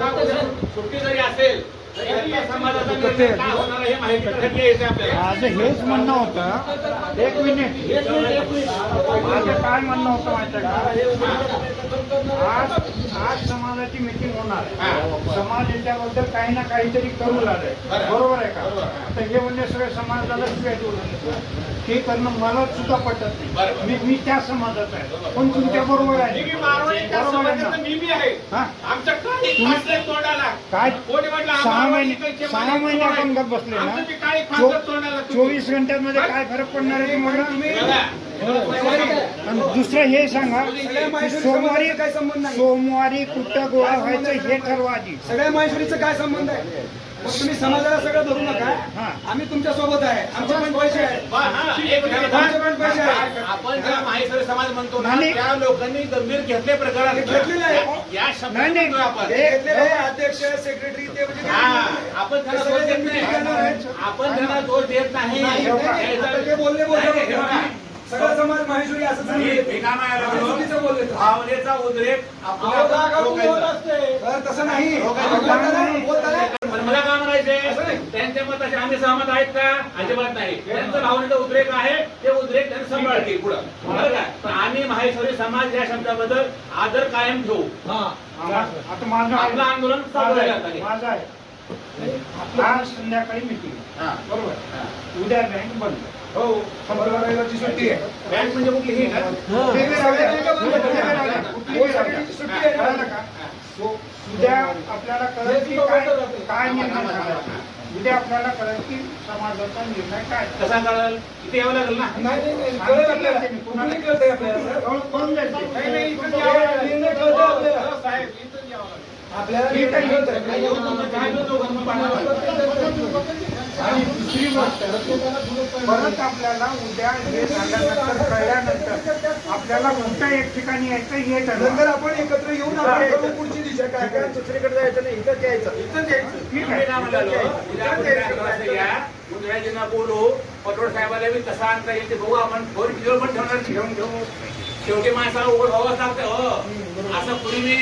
सुट्टी जरी असेल माझं हेच म्हणणं होतं. एक मिनिट माझं काय म्हणणं होतं का? आज आज समाजाची मिटिंग होणार. समाज याच्याबद्दल काही ना काहीतरी करू लागेल. बरोबर आहे का? आता हे म्हणजे सगळे समाजाला. हे करणं मला सुद्धा पटत नाही. मी मी त्या समाजाचा आहे. पण तुमच्या बरोबर आहे. बरोबर आहे ना? हा? काय सहा महिने सहा महिने कोण आपण आहे? गप बसले ना. चोवीस घंट्यामध्ये काय फरक पडणार आहे तुम्हाला बघा. आणि दुसरं हे सांगा की सोमवारी काय संबंध नाही सोमवारी कुठं गोळा व्हायचं हे ठरवा आधी सगळ्या महेश्वरीचं काय संबंध आहे मग तुम्ही समाजाला सगळं धरू नका हा. आम्ही तुमच्यासोबत आहे आमचे पण पैसे आहेत बा- हा, एक मिनिट. आमचे पण पैसे आहेत आपण ज्याला माहेश्वरी समाज म्हणतो ना. त्या लोकांनी गंभीर घेतले प्रकरण घेतलेलं आहे. या नाही, शब्दात नाही. म्हणतोय आपण हे घेतलेले आहे, अध्यक्ष सेक्रेटरी ते म्हणजे हा, आपण त्यांना दोष देत नाही. आपण त्यांना दोष देत नाही. ते बोलले बोलले. सगळा समाज माहेश्वरी असं बोलले. भावनेचा उद्रेक तसं नाही. मला काय म्हणायचंय. त्यांच्या मताशी आम्ही सहमत आहेत का? अजिबात नाही. त्यांचं भावनेचा उद्रेक आहे. ते उद्रेक त्यांनी सांभाळतील. पुढं. बरं का? पण आम्ही माहेश्वरी समाज या शब्दाबद्दल आदर कायम ठेवू. आता माझं आहे. आपलं आंदोलन चालू आहे. हे. आज संध्याकाळी मिटिंग हा. बरोबर उद्या बँक बंद हो रविवारची सुट्टी आहे बँक म्हणजे कुठली ही का? कुठली बी राहू द्या. कुठली बी राहू द्या. कुठली बी राहू द्या. सुट्टी आहे. कळलं का? सो उद्या आपल्याला कळेल की काय काय निर्णय झाला. उद्या आपल्याला कळेल की समाजाचा निर्णय काय कसा कळल इथे यावं लागेल ना नाही नाही नाही कळलं आपल्याला कुठली कळतंय आपल्याला सर? कळून-. नाही, इथं हे यावं लागेल. निर्णय कळतंय आपल्याला. हो, साहेब, आणि दुसरी गोष्ट परत आपल्याला उद्या हे झाल्यानंतर कळल्यानंतर आपल्याला कुठं एक ठिकाणी यायचं हे नंतर आपण एकत्र येऊन आपण पुढची दिशा काय काय दुसरीकडे जायचं नाही इथंच यायचं. इथंच यायचं. ठीक मी आहे उद्याजींना बोलू पटोड साहेबाला बी कसा आणता येईल ते बघू आपण. फोन व्हिडिओ पण ठेवणार घेऊन घेऊ. शेवटी माणसाला उघड व्हावंच लागतं हो. असं कुणी मी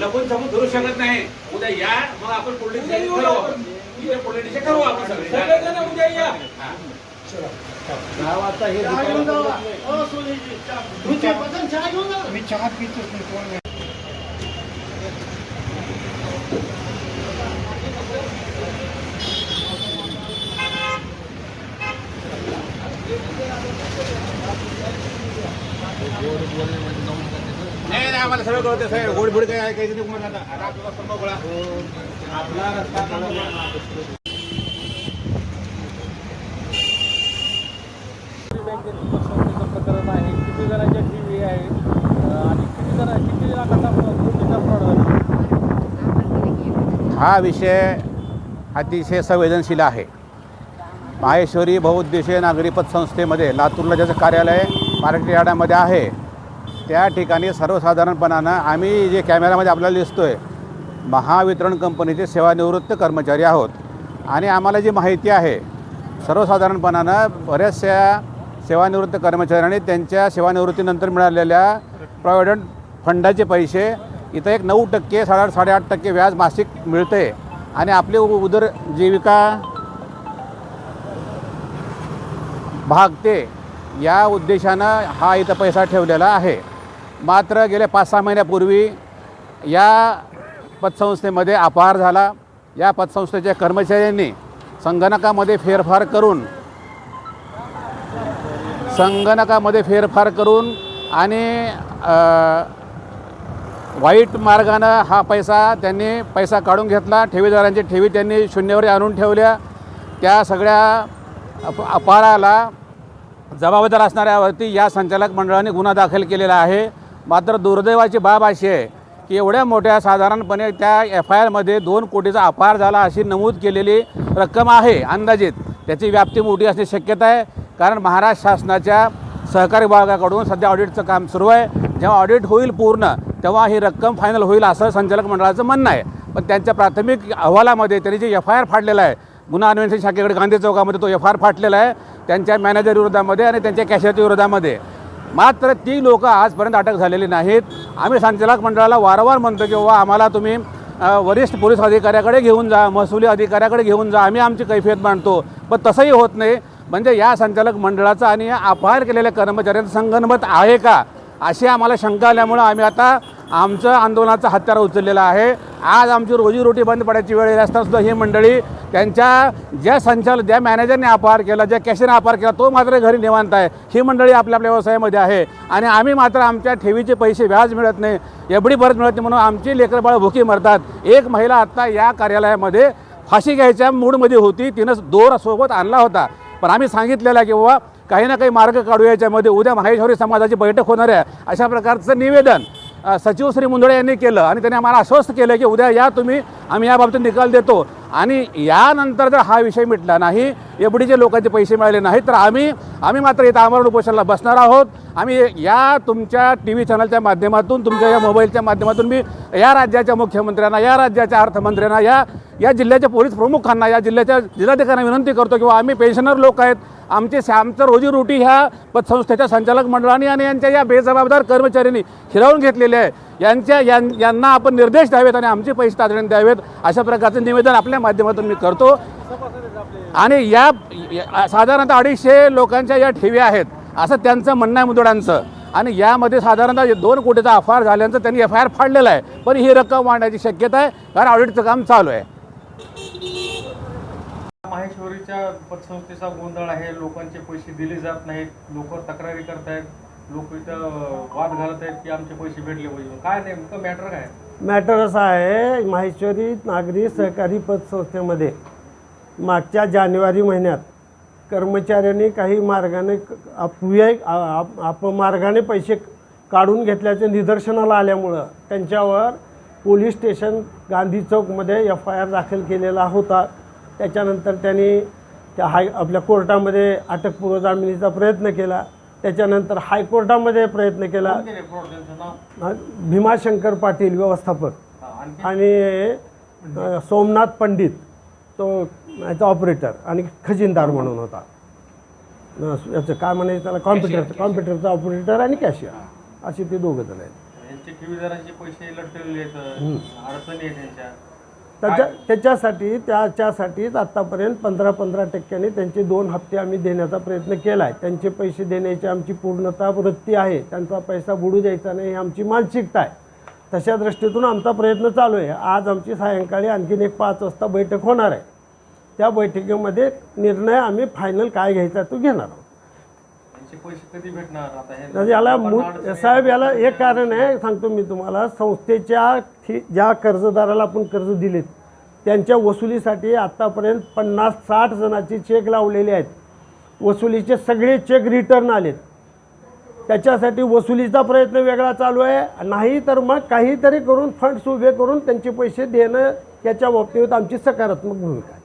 लपून छपून धरू शकत नाही. उद्या या मग आपण ठरवू. दिशा करू आपण सगळे. सगळेजण उद्या या. हा. मी चहा पितोच आम्हाला सगळं कळतं साहेब गोड काय आहे नाही तुम्हाला आता आपला संभव गोळा आपला रस्ता प्रकरण आहे किती जणांच्या टी व्ही आहे आणि किती जण किती लाखाचा कोटीचा फ्रॉड झाला हा विषय अतिशय संवेदनशील आहे. माहेश्वरी बहुउद्देशीय नागरी पतसंस्थेमध्ये लातूरला ज्याचं कार्यालय मराठी यार्डामध्ये आहे त्या ठिकाणी सर्वसाधारणपणानं आम्ही जे कॅमेऱ्यामध्ये आपल्याला दिसतो आहे महावितरण कंपनीचे सेवानिवृत्त कर्मचारी आहोत. आणि आम्हाला जी माहिती आहे सर्वसाधारणपणानं बऱ्याचशा सेवानिवृत्त कर्मचाऱ्यांनी त्यांच्या सेवानिवृत्तीनंतर मिळालेल्या प्रॉव्हिडंट फंडाचे पैसे इथं एक नऊ टक्के साडेआठ साडेआठ टक्के व्याज मासिक मिळते आणि आपली उ- उदरजीविका भागते. या उद्देशानं हा इथं पैसा ठेवलेला आहे. मात्र गेल्या पाच सहा महिन्यापूर्वी या पतसंस्थेमध्ये अपहार झाला. या पतसंस्थेच्या कर्मचाऱ्यांनी संगणकामध्ये फेरफार करून संगणकामध्ये फेरफार करून आणि वाईट मार्गानं हा पैसा त्यांनी पैसा काढून घेतला. ठेवीदारांची ठेवी त्यांनी शून्यावर आणून ठेवल्या. त्या सगळ्या अप अपहाराला जबाबदार असणाऱ्यावरती या संचालक मंडळाने गुन्हा दाखल केलेला आहे. मात्र दुर्दैवाची बाब अशी आहे की एवढ्या मोठ्या साधारणपणे त्या एफ आय आरमध्ये दोन कोटीचा अपहार झाला अशी नमूद केलेली रक्कम आहे अंदाजित. त्याची व्याप्ती मोठी असण्याची शक्यता आहे. कारण महाराष्ट्र शासनाच्या सहकारी विभागाकडून सध्या ऑडिटचं काम सुरू आहे. जेव्हा ऑडिट होईल पूर्ण तेव्हा ही रक्कम फायनल होईल असं संचालक मंडळाचं म्हणणं आहे. पण त्यांच्या प्राथमिक अहवालामध्ये त्यांनी जे एफ आय आर फाडलेला आहे गुन्हा अन्वेषण शाखेकडे गांधी चौकामध्ये तो एफ आय आर फाटलेला आहे त्यांच्या मॅनेजर विरोधामध्ये आणि त्यांच्या कॅशियरच्या विरोधामध्ये. मात्र ती लोकं आजपर्यंत अटक झालेली नाहीत. आम्ही संचालक मंडळाला वारंवार म्हणतो की बाबा आम्हाला तुम्ही वरिष्ठ पोलीस अधिकाऱ्याकडे घेऊन जा महसुली अधिकाऱ्याकडे घेऊन जा आम्ही आमची कैफियत मांडतो. पण तसंही होत नाही. म्हणजे या संचालक मंडळाचा आणि या अपहार केलेल्या कर्मचाऱ्यांचं संगनमत आहे का? अशी आम्हाला शंका आल्यामुळं आम्ही आता आमचं आंदोलनाचा हत्यार उचललेला आहे. आज आमची रोजीरोटी बंद पडायची वेळ येत असताना सुद्धा ही मंडळी त्यांच्या ज्या संचालक ज्या मॅनेजरने अपहार केला ज्या कॅशने अपहार केला तो मात्र घरी निवांत आहे. ही मंडळी आपल्या आपल्या व्यवसायामध्ये आहे. आणि आम्ही मात्र आमच्या ठेवीचे पैसे व्याज मिळत नाही एवढी परत मिळत नाही म्हणून आमची लेकरबाळ भुकी मरतात. एक महिला आत्ता या कार्यालयामध्ये फाशी घ्यायच्या मूडमध्ये होती. तिनं दोर सोबत आणला होता. पण आम्ही सांगितलेलं आहे की बाबा काही ना काही मार्ग काढू याच्यामध्ये. उद्या माहेश्वरी समाजाची बैठक होणार आहे. अशा प्रकारचं निवेदन सचिव श्री मुंदळे यांनी केलं आणि त्यांनी आम्हाला आश्वस्त केलं की उद्या या तुम्ही आम्ही याबाबतीत निकाल देतो. आणि यानंतर जर हा विषय मिटला नाही एवढीचे लोकांचे पैसे मिळाले नाहीत तर आम्ही आम्ही मात्र इथं आमरण उपोषणाला बसणार आहोत. आम्ही या तुमच्या टी व्ही चॅनलच्या माध्यमातून तुमच्या या मोबाईलच्या माध्यमातून मी या राज्याच्या मुख्यमंत्र्यांना या राज्याच्या अर्थमंत्र्यांना या या जिल्ह्याच्या पोलीस प्रमुखांना या जिल्ह्याच्या जिल्हाधिकाऱ्यांना विनंती करतो किंवा आम्ही पेन्शनर लोक आहेत. आमचे आमचं रोजीरोटी ह्या पतसंस्थेच्या संचालक मंडळाने आणि यांच्या या बेजबाबदार कर्मचाऱ्यांनी हिरावून घेतलेले आहे. यांच्या यां यांना आपण निर्देश द्यावेत आणि आमचे पैसे तातडीने द्यावेत अशा प्रकारचं निवेदन आपल्या माध्यमातून मी करतो. आणि या साधारणतः अडीचशे लोकांच्या या ठेवी आहेत असं त्यांचं म्हणणं आहे मुदोडांचं. आणि यामध्ये साधारणतः दोन कोटीचा अफार झाल्याचं त्यांनी एफ आय आर फाडलेला आहे. पण ही रक्कम वाढण्याची शक्यता आहे कारण ऑडिटचं काम चालू आहे. माहेश्वरीच्या पतसंस्थेचा गोंधळ आहे लोकांचे पैसे दिले जात नाहीत लोक तक्रारी करतायत. लोक इथं वाद घालत आहेत की आमचे पैसे भेटले पाहिजे काय नेमकं मॅटर काय? मॅटर असा आहे माहेश्वरी नागरी सहकारी पतसंस्थेमध्ये मागच्या जानेवारी महिन्यात कर्मचाऱ्यांनी काही मार्गाने अपव्यय आप- अपमार्गाने पैसे काढून घेतल्याचे निदर्शनाला आल्यामुळं त्यांच्यावर पोलीस स्टेशन गांधी चौकमध्ये एफ आय आर दाखल केलेला होता. त्याच्यानंतर त्यांनी त्या हाय आपल्या कोर्टामध्ये अटकपूर्व जामिनीचा प्रयत्न केला. त्याच्यानंतर हायकोर्टामध्ये प्रयत्न केला. भीमाशंकर पाटील व्यवस्थापक. आणि सोमनाथ पंडित तो याचा ऑपरेटर आणि खजिनदार म्हणून होता. याचं काय म्हणायचं त्याला? कॉम्प्युटरचं कॉम्प्युटरचा ऑपरेटर आणि कॅशियर असे ते दोघं जण आहेत. त्यांच्या त्याच्या त्याच्यासाठी त्याच्यासाठीच आत्तापर्यंत पंधरा पंधरा टक्क्याने त्यांचे दोन हप्ते आम्ही देण्याचा प्रयत्न केला आहे त्यांचे पैसे देण्याची आमची पूर्णता वृत्ती आहे. त्यांचा पैसा बुडू द्यायचा नाही ही आमची मानसिकता आहे. तशा दृष्टीतून आमचा प्रयत्न चालू आहे. आज आमची सायंकाळी आणखीन एक पाच वाजता बैठक होणार आहे. त्या बैठकीमध्ये निर्णय आम्ही फायनल काय घ्यायचा तो घेणार आहोत. यांचे पैसे कधी भेटणार आता हे? म्हणजे याला साहेब याला एक कारण आहे सांगतो मी तुम्हाला. संस्थेच्या ठि ज्या कर्जदाराला आपण कर्ज दिलेत त्यांच्या वसुलीसाठी आत्तापर्यंत पन्नास साठ जणांचे चेक लावलेले आहेत. वसुलीचे सगळे चेक रिटर्न आलेत. त्याच्यासाठी वसुलीचा प्रयत्न वेगळा चालू आहे. नाही तर मग काहीतरी करून फंड्स उभे करून त्यांचे पैसे देणं याच्या बाबतीत आमची सकारात्मक भूमिका आहे.